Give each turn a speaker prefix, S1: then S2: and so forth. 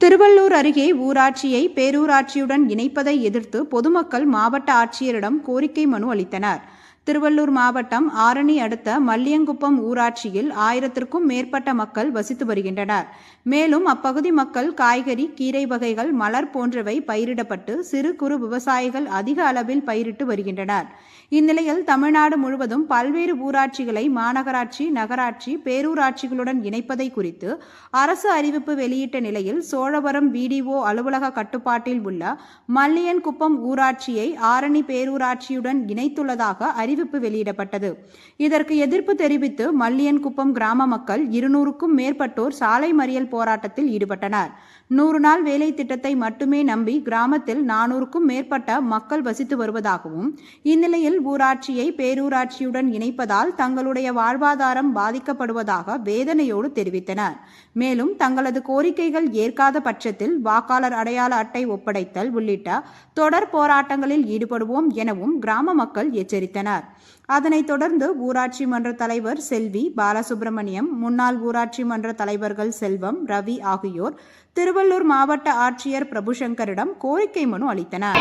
S1: திருவள்ளூர் அருகே ஊராட்சியை பேரூராட்சியுடன் இணைப்பதை எதிர்த்து பொதுமக்கள் மாவட்ட ஆட்சியரிடம் கோரிக்கை மனு அளித்தனர். திருவள்ளூர் மாவட்டம் ஆரணி அடுத்த மல்லியங்குப்பம் ஊராட்சியில் ஆயிரத்திற்கும் மேற்பட்ட மக்கள் வசித்து வருகின்றனர். மேலும் அப்பகுதி மக்கள் காய்கறி கீரை வகைகள் மலர் போன்றவை பயிரிடப்பட்டு சிறு குறு விவசாயிகள் அதிக அளவில் பயிரிட்டு வருகின்றனர். இந்நிலையில் தமிழ்நாடு முழுவதும் பல்வேறு ஊராட்சிகளை மாநகராட்சி நகராட்சி பேரூராட்சிகளுடன் இணைப்பதை குறித்து அரசு அறிவிப்பு வெளியிட்ட நிலையில் சோழவரம் பிடிஓ அலுவலக கட்டுப்பாட்டில் உள்ள மல்லியன்குப்பம் ஊராட்சியை ஆரணி பேரூராட்சியுடன் இணைத்துள்ளதாக அறிவிப்பு வெளியிடப்பட்டது. இதற்கு எதிர்ப்பு தெரிவித்து மல்லியன்குப்பம் கிராம மக்கள் இருநூறுக்கும் மேற்பட்டோர் சாலை மறியல் போராட்டத்தில் ஈடுபட்டனர். நூறு நாள் வேலை திட்டத்தை மட்டுமே நம்பி கிராமத்தில் நானூறுக்கும் மேற்பட்ட மக்கள் வசித்து வருவதாகவும் இந்நிலையில் ஊராட்சியை பேரூராட்சியுடன் இணைப்பதால் தங்களுடைய வாழ்வாதாரம் பாதிக்கப்படுவதாக வேதனையோடு தெரிவித்தனர். மேலும் தங்களது கோரிக்கைகள் ஏற்காத பட்சத்தில் வாக்காளர் அடையாள அட்டை ஒப்படைத்தல் உள்ளிட்ட தொடர் போராட்டங்களில் ஈடுபடுவோம் எனவும் கிராம மக்கள் எச்சரித்தனர். அதனைத் தொடர்ந்து ஊராட்சி மன்ற தலைவர் செல்வி பாலசுப்பிரமணியம் முன்னாள் ஊராட்சி மன்ற தலைவர்கள் செல்வம் ரவி ஆகியோர் திருவள்ளூர் மாவட்ட ஆட்சியர் பிரபுசங்கரிடம் கோரிக்கை மனு அளித்தனர்.